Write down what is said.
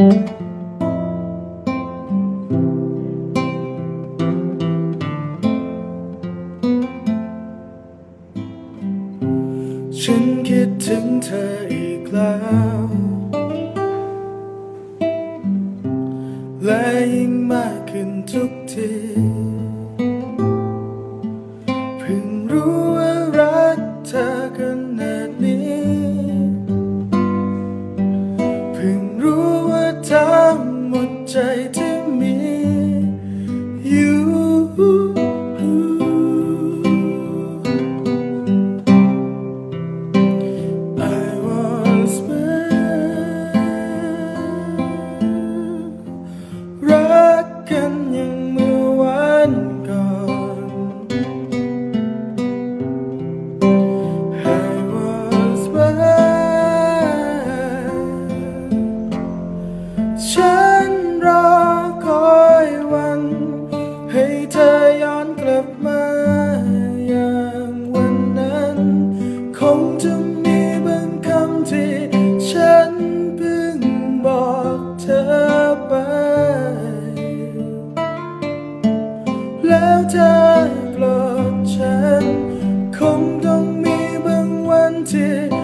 ฉันคิดถึงเธออีกแล้ว และยิ่งมากขึ้นทุกที รัก แล้วเธอโกรธฉัน คงต้องมีบางวันที่